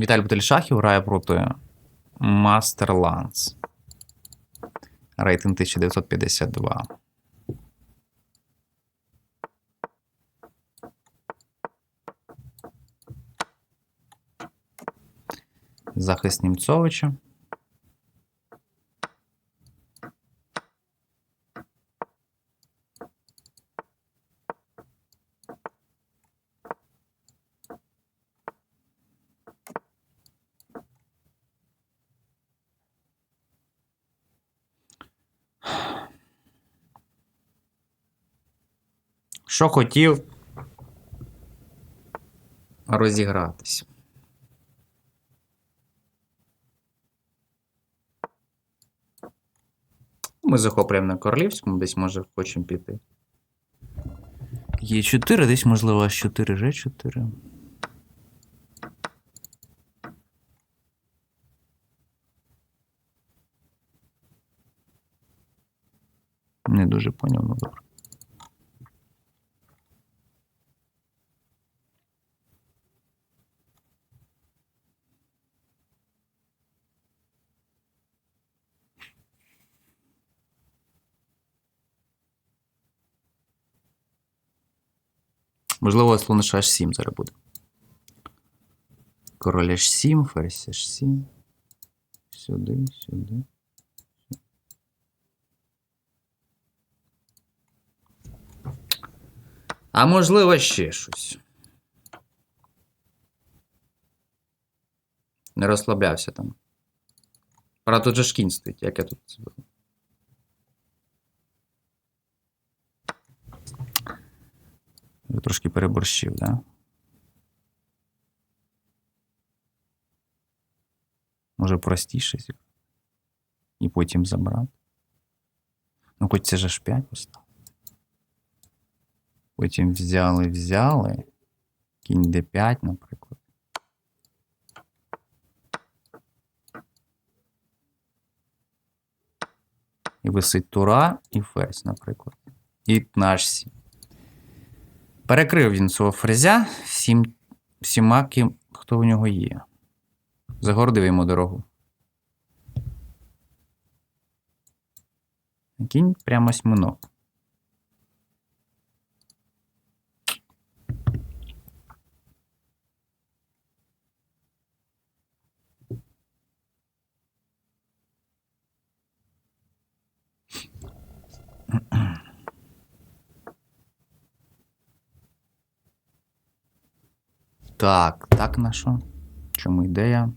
Віталій Бутельшахів грає проти Мастерланс. Рейтинг 1952. Захист Німцовича. Що хотів розігратись. Ми захоплюємо на королівському, десь може хочемо піти. Є 4, десь можливо аж 4 G4. Не дуже поняв, ну добре. Можливо, слон H7 зараз буде. Король H7, ферзь H7. Сюди, сюди. А можливо, ще щось. Не розслаблявся там. Правда, тут же ж кінь стоїть, як я тут це Я трошки переборщив, да? Може простіше і потім забрати. Ну, хоч це же ж 5 постав. Потім взяли, взяли. Кінь d5, наприклад. І висить тура і ферзь, наприклад. І наш сім. Перекрив він свого фрезя всім, всіма, ким, хто у нього є. Загородив йому дорогу. Кінь прямо сминок. Так, так на що? Чому ідея?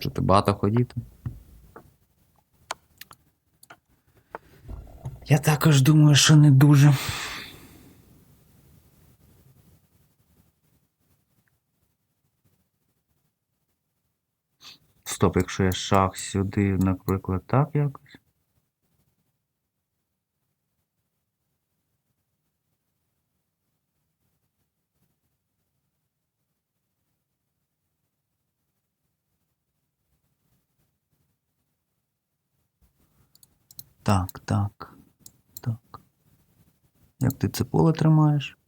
Що ти багато ходіти? Я також думаю, що не дуже. Стоп, якщо я шах сюди, наприклад, так якось. Так, так, так. Як ти це поле тримаєш?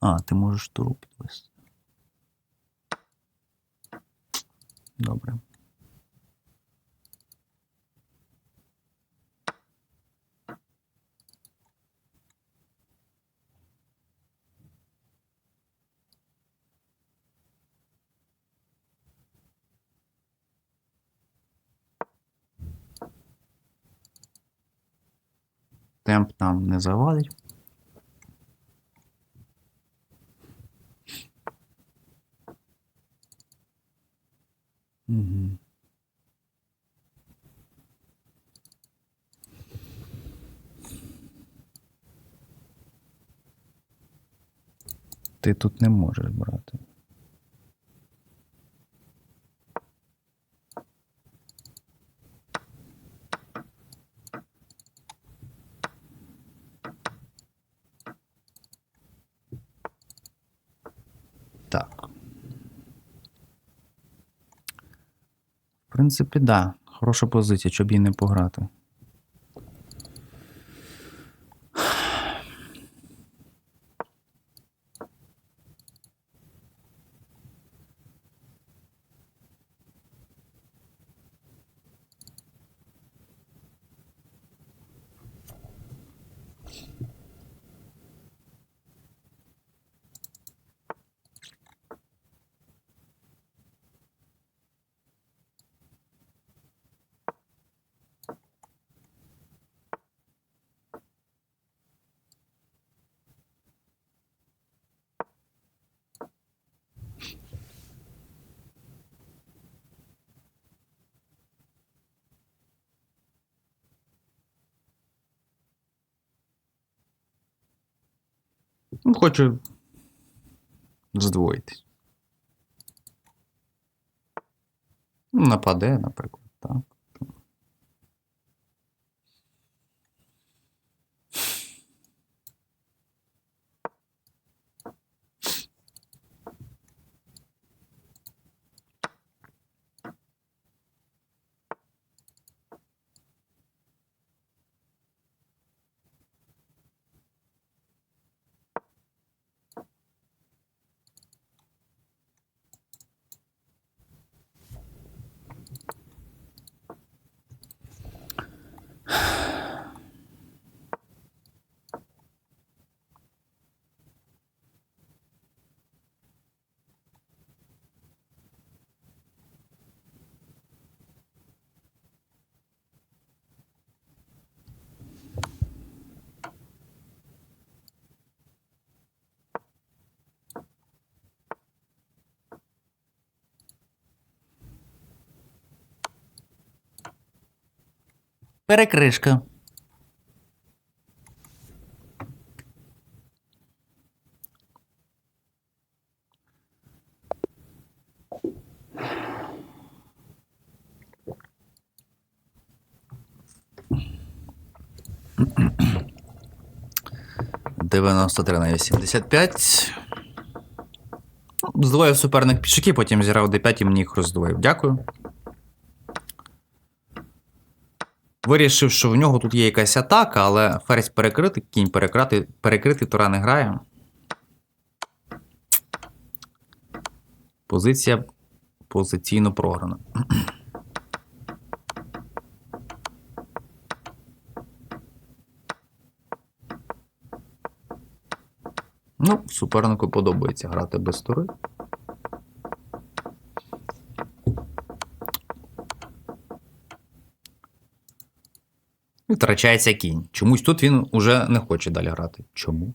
А, ти можеш туру підвести. Добре. Темп нам не завадить. Ти тут не можеш брати. Так. В принципі, да. Хороша позиція, щоб її не пограти. Ну, хочу здвоїтись. Ну, Нападе, наприклад, так. Перекришка. Дев'яносто три на 85. Ну, Здвоїв суперник пішаки, потім зіграв d5 і мені їх роздвоїв. Дякую. Вирішив, що в нього тут є якась атака, але ферзь перекритий, кінь перекритий, перекритий, тура не грає. Позиція позиційно програна. Ну, супернику подобається грати без тури. Втрачається кінь. Чомусь тут він уже не хоче далі грати. Чому?